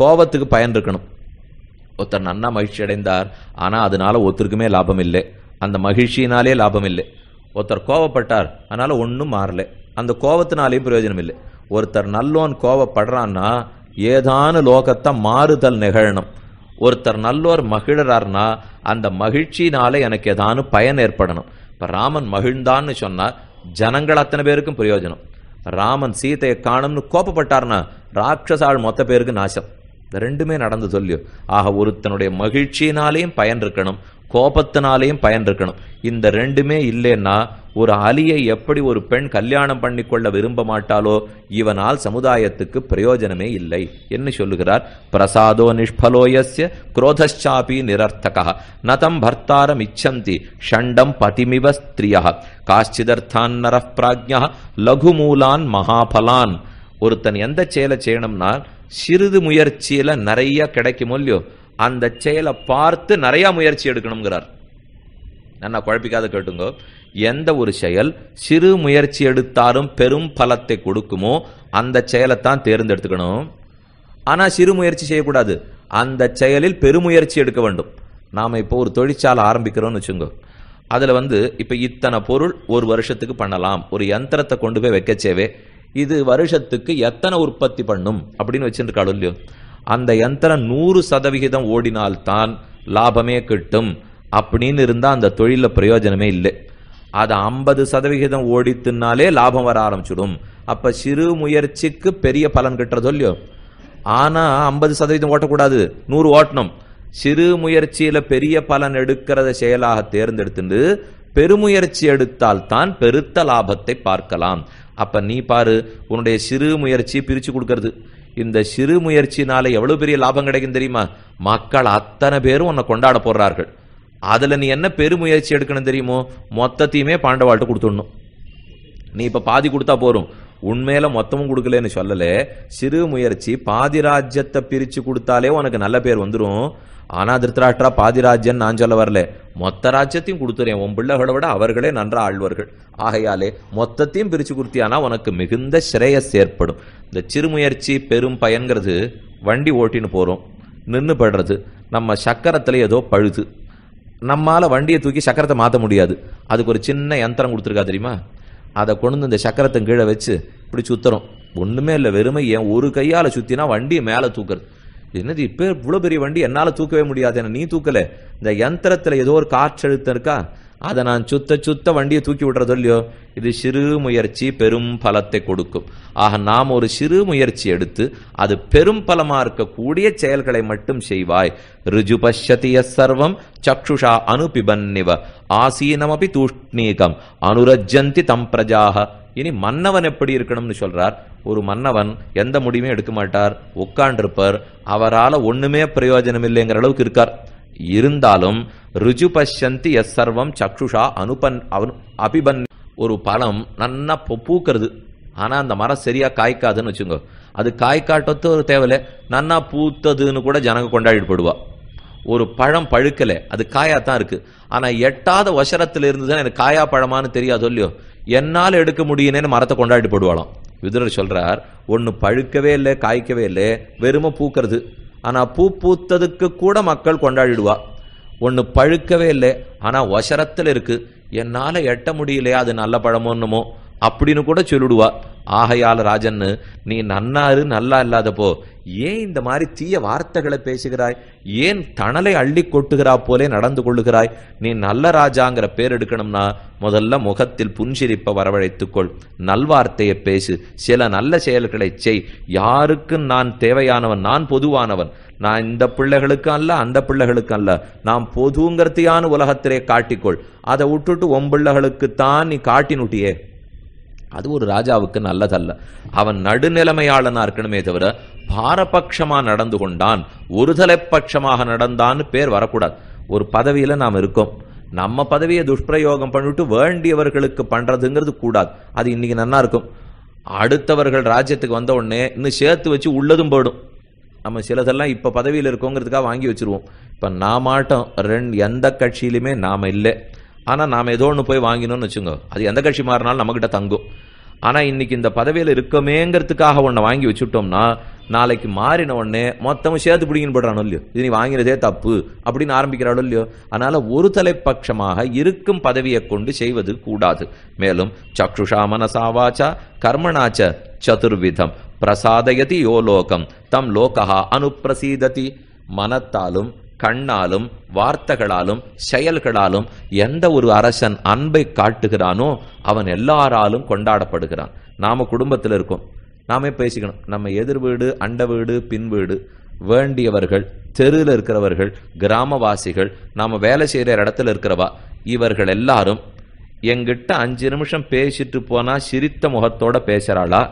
கோபத்துக்கு பயன் இருக்கணும் ஒருத்தர் நன்னா மகிழ்ச்சி அடைந்தார் ஆனால் அதனால ஒருத்தருக்குமே லாபம் இல்லை. அந்த மகிழ்ச்சியினாலே லாபம் இல்லை. ஒருத்தர் கோவப்பட்டார் அதனால ஒன்றும் மாறல. அந்த கோபத்தினாலேயும் பிரயோஜனம் இல்லை. ஒருத்தர் நல்லோன் கோவப்படுறான்னா ஏதான லோகத்தை மாறுதல் நிகழணும். ஒருத்தர் நல்லோர் மகிழறார்னா அந்த மகிழ்ச்சினால எனக்கு ஏதானு பயன் ஏற்படணும். இப்போ ராமன் மகிழ்ந்தான்னு சொன்னால் ஜனங்கள் அத்தனை பேருக்கும் பிரயோஜனம். ராமன் சீதையை காணும்னு கோபப்பட்டார்னா ராட்சசாள் மொத்த பேருக்கு நாசம். இந்த ரெண்டுமே நடந்து சொல்லியும் ஆக ஒருத்தனுடைய மகிழ்ச்சியினாலேயும் பயன் இருக்கணும் கோபத்தினாலேயும் பயன் இருக்கணும் இந்த ரெண்டுமே இல்லைன்னா ஒரு அலியை எப்படி ஒரு பெண் கல்யாணம் பண்ணிக்கொள்ள விரும்ப மாட்டாளோ இவனால் சமுதாயத்துக்கு பிரயோஜனமே இல்லை என்று சொல்லுகிறார். பிரசாதோ நிஷ்பலோயஸ்ய குரோதச்சாபி நிரர்த்தகா. நதம் பர்த்தாரம் இச்சந்தி ஷண்டம் பதிமிவ ஸ்திரியா. காஷ்சிதர்த்தான் நரப் பிராஜ்யா லகுமூலான் மகாபலான். ஒருத்தன் எந்த செயலை செய்யணும்னா சிறிது முயற்சியில நிறைய கிடைக்குமோ இல்லையோ அந்த செயலை பார்த்து நிறைய முயற்சி எடுக்கணுங்கிறார் நான் குழப்பிக்காத கேட்டுங்கோ. எந்த ஒரு செயல் சிறு முயற்சி எடுத்தாலும் பெரும் பலத்தை கொடுக்குமோ அந்த செயலை தான் தேர்ந்தெடுத்துக்கணும். ஆனால் சிறு முயற்சி செய்யக்கூடாது. அந்த செயலில் பெருமுயற்சி எடுக்க வேண்டும். நாம் இப்போ ஒரு தொழிற்சாலை ஆரம்பிக்கிறோம்னு வச்சுங்க. அதில் வந்து இப்போ இத்தனை பொருள் ஒரு வருஷத்துக்கு பண்ணலாம். ஒரு யந்திரத்தை கொண்டு போய் வைக்கச்சேவே இது வருஷத்துக்கு எத்தனை உற்பத்தி பண்ணும்? அப்படின்னு வச்சுருக்காள் இல்லையோ? அந்த யந்திரம் நூறு சதவிகிதம் ஓடினால்தான் லாபமே கிட்டும். அப்படின்னு இருந்தால் அந்த தொழிலில் பிரயோஜனமே இல்லை. அது ஐம்பது சதவிகிதம் ஓடித்துனாலே லாபம் வர ஆரம்பிச்சிடும். அப்போ சிறு முயற்சிக்கு பெரிய பலன் கிட்டுறதோ இல்லையோ? ஆனால் ஐம்பது சதவீதம் ஓட்டக்கூடாது. நூறு ஓட்டணும். சிறு முயற்சியில் பெரிய பலன் எடுக்கிறத செயலாக தேர்ந்தெடுத்துட்டு பெருமுயற்சி எடுத்தால் தான் பெருத்த லாபத்தை பார்க்கலாம். அப்ப நீ பாரு உன்னுடைய சிறு முயற்சி பிரிச்சு கொடுக்கறது. இந்த சிறு முயற்சினால எவ்வளவு பெரிய லாபம் கிடைக்கும் தெரியுமா? மக்கள் அத்தனை பேரும் உன்னை கொண்டாட போடுறார்கள் அதுல நீ என்ன பெருமுயற்சி எடுக்கணும் தெரியுமோ? மொத்தத்தையுமே பாண்டவாள்கிட்ட கொடுத்துடணும். நீ இப்ப பாதி கொடுத்தா போரும் உண்மையில மொத்தமும் கொடுக்கலன்னு சொல்லல. சிறு முயற்சி பாதிராஜ்யத்தை பிரிச்சு கொடுத்தாலே உனக்கு நல்ல பேர் வந்துடும் ஆனா திருத்தராஷ்டிரா பாதிராஜ்யம் நான் சொல்ல வரல. மொத்த ராஜ்யத்தையும் கொடுத்துறேன். உன் பிள்ளைகளை விட அவர்களே நன்றா ஆழ்வார்கள். ஆகையாலே மொத்தத்தையும் பிரிச்சு கொடுத்தியானா உனக்கு மிகுந்த ஸ்ரேயஸ் ஏற்படும். இந்த சிறுமுயற்சி பெரும் பயன்கிறது. வண்டி ஓட்டின்னு போறோம். நின்று படுறது. நம்ம சக்கரத்துல ஏதோ பழுது. நம்மால வண்டியை தூக்கி சக்கரத்தை மாற்ற முடியாது. அதுக்கு ஒரு சின்ன யந்திரம் கொடுத்துருக்கா தெரியுமா? அதை கொண்டு வந்து இந்த சக்கரத்தை கீழே வச்சு இப்படி சுத்துறோம் ஒண்ணுமே இல்லை வெறுமை. ஏன்? ஒரு கையால சுத்தினா வண்டியை மேலே தூக்குறது. என்னது இப்போ இவ்வளோ பெரிய வண்டி என்னால் தூக்கவே முடியாது என்ன நீ தூக்கலை? இந்த யந்திரத்துல ஏதோ ஒரு காற்றழுத்தம் இருக்கா? அதை நான் சுத்த சுத்த வண்டியை தூக்கி விடுறதோ இல்லையோ இது சிறு முயற்சி பெரும் பலத்தை கொடுக்கும். ஆக நாம் ஒரு சிறு முயற்சி எடுத்து அது பெரும் பலமா இருக்கக்கூடிய செயல்களை மட்டும் செய்வாய். ரிஜு பஷ்யதிய சர்வம் சக்ஷுஷா அனுபிபன்னிவ. ஆசீனமபி தூஷ்ணீகம் அனுரஜந்தி தம் பிரஜாக இனி மன்னவன் எப்படி இருக்கணும்னு சொல்றார். ஒரு மன்னவன் எந்த முடிவும் எடுக்க மாட்டார் உட்காண்டிருப்பார் அவரால ஒண்ணுமே பிரயோஜனம் இல்லைங்கிற அளவுக்கு இருக்கார். இருந்தாலும் ருஜு பஷ்யந்தி எஸ் சர்வம் சக்ஷுஷா அனுபன் அனு அபிபன் ஒரு பழம் நன்னா பூ- பூக்கிறது. ஆனால் அந்த மரம் சரியாக காய்க்காதுன்னு வச்சுங்க. அது காய்க்காட்டத்து ஒரு தேவையில்ல. நன்னா பூத்ததுன்னு கூட ஜனங்க கொண்டாடிட்டு போடுவா ஒரு பழம் பழுக்கலை. அது காயாதான் இருக்குது ஆனால் எட்டாத வசரத்துல இருந்துதான் எனக்கு காயா பழமான்னு தெரியாது இல்லையோ? என்னால் எடுக்க முடியுனேன்னு மரத்தை கொண்டாடி போடுவாளாம் விதுரர் சொல்கிறார் ஒன்று பழுக்கவே இல்லை காய்க்கவே இல்லை வெறுமை பூக்கிறது. ஆனா பூ பூத்ததுக்கு கூட மக்கள் கொண்டாடிடுவா. ஒன்று பழுக்கவே இல்லை. ஆனா ஒசரத்தில் இருக்கு. என்னால எட்ட முடியலையா? அது நல்ல பழமோன்னுமோ அப்படின்னு கூட சொல்லிடுவா. ஆகையால ராஜன்னு நீ நன்னாரு நல்லா இல்லாதப்போ ஏன் இந்த மாதிரி தீய வார்த்தைகளை பேசுகிறாய்? ஏன் தணலை அள்ளி கொட்டுகிறா போலே நடந்து கொள்ளுகிறாய்? நீ நல்ல ராஜாங்கிற பேர் எடுக்கணும்னா முதல்ல முகத்தில் புன்சிரிப்பை வரவழைத்துக்கொள். நல்வார்த்தையை பேசு. சில நல்ல செயல்களை செய். யாருக்கு நான் தேவையானவன் நான் பொதுவானவன். நான் இந்த பிள்ளைகளுக்கும் அல்ல அந்த பிள்ளைகளுக்கும் அல்ல. நான் பொதுங்கிறதையான உலகத்திலே காட்டிக்கொள். அதை விட்டுட்டு உன் பிள்ளைகளுக்குத்தான் நீ காட்டினுட்டியே. அது ஒரு ராஜாவுக்கு நல்லதல்ல. அவன் நடுநிலைமையாளனா இருக்கணுமே தவிர பாரபட்சமா நடந்து கொண்டான் ஒருதலை பட்சமாக நடந்தான்னு பேர் வரக்கூடாது. ஒரு பதவியில நாம் இருக்கோம். நம்ம பதவியை துஷ்பிரயோகம் பண்ணிட்டு வேண்டியவர்களுக்கு பண்றதுங்கிறது கூடாது. அது இன்னைக்கு நன்னா இருக்கும். அடுத்தவர்கள் ராஜ்யத்துக்கு வந்த உடனே இன்னும் சேர்த்து வச்சு உள்ளதும் போயிடும். நம்ம சிலதெல்லாம் இப்ப பதவியில் இருக்கோங்கிறதுக்காக வாங்கி வச்சிருவோம். இப்ப நாமாட்டம் ரெண்டு எந்த கட்சியிலுமே நாம இல்லை. ஆனால் நாம் ஏதோ ஒன்று போய் வாங்கினோம்னு வச்சுங்க அது எந்த கட்சி மாறினாலும் நம்மக்கிட்ட தங்கும். ஆனால் இன்னைக்கு இந்த பதவியில் இருக்கமேங்கிறதுக்காக ஒன்றை வாங்கி வச்சுட்டோம்னா நாளைக்கு மாறின உடனே மொத்தமும் சேர்த்து பிடிங்கின்னு போடுறானோ இல்லையோ? இது நீ வாங்கினதே தப்பு அப்படின்னு ஆரம்பிக்கிறாளோ இல்லையோ? அதனால் ஒரு தலைப்பட்சமாக இருக்கும் பதவியை கொண்டு செய்வது கூடாது. மேலும் சக்ஷுஷா மனசாவாச்சா கர்மணாச்ச சதுர்விதம். பிரசாதயதி யோ லோகம். தம் லோகா அனுப்பிரசீததி. மனத்தாலும் கண்ணாலும் வார்த்தைகளாலும் செயல்களாலும் எந்த ஒரு அரசன் அன்பை காட்டுகிறானோ அவன் எல்லாராலும் கொண்டாடப்படுகிறான். நாம குடும்பத்தில் இருக்கோம். நாமே பேசிக்கணும். நம்ம எதிர் வீடு அண்ட வீடு பின் வீடு. வேண்டியவர்கள் தெருவில் இருக்கிறவர்கள் கிராமவாசிகள் நாம வேலை செய்கிற இடத்துல இருக்கிறவா? இவர்கள் எல்லாரும் எங்கிட்ட அஞ்சு நிமிஷம் பேசிட்டு போனா சிரித்த முகத்தோட பேசுறாளா?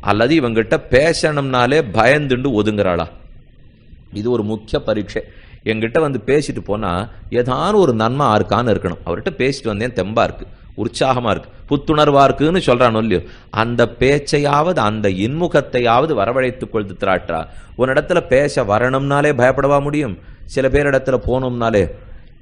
அல்லது இவங்கிட்ட பேசணும்னாலே பயந்துண்டு ஒதுங்குறாளா? இது ஒரு முக்கிய பரீட்சை. என்கிட்ட வந்து பேசிட்டு போனால் ஏதானும் ஒரு நன்மை ஆருக்கான்னு இருக்கணும். அவர்கிட்ட பேசிட்டு வந்தேன் தெம்பா இருக்கு உற்சாகமாக இருக்கு புத்துணர்வா இருக்குன்னு சொல்கிறானோ இல்லையோ அந்த பேச்சையாவது அந்த இன்முகத்தையாவது வரவழைத்து கொள்து திராட்டா உன்னிடத்துல பேச வரணும்னாலே பயப்படவா முடியும்? சில பேர் இடத்துல போகணும்னாலே.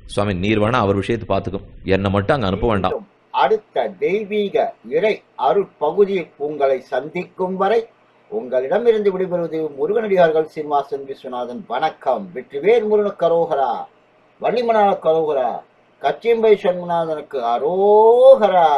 சுவாமி நீர் வேணா அவர் விஷயத்தை பார்த்துக்கும். என்னை மட்டும் அங்கே அனுப்ப வேண்டாம். அடுத்த தெய்வீக இறை அருட்பகுதியில் உங்களை சந்திக்கும் வரை உங்களிடமிருந்து விடைபெறுவது முருகனடியார்கள் சீனிவாசன் விஸ்வநாதன். வணக்கம். வெற்றிவேல் முருகன கரோகரா வள்ளிமனால கரோகரா கச்சியம்பை சண்முநாதனுக்கு அரோகரா.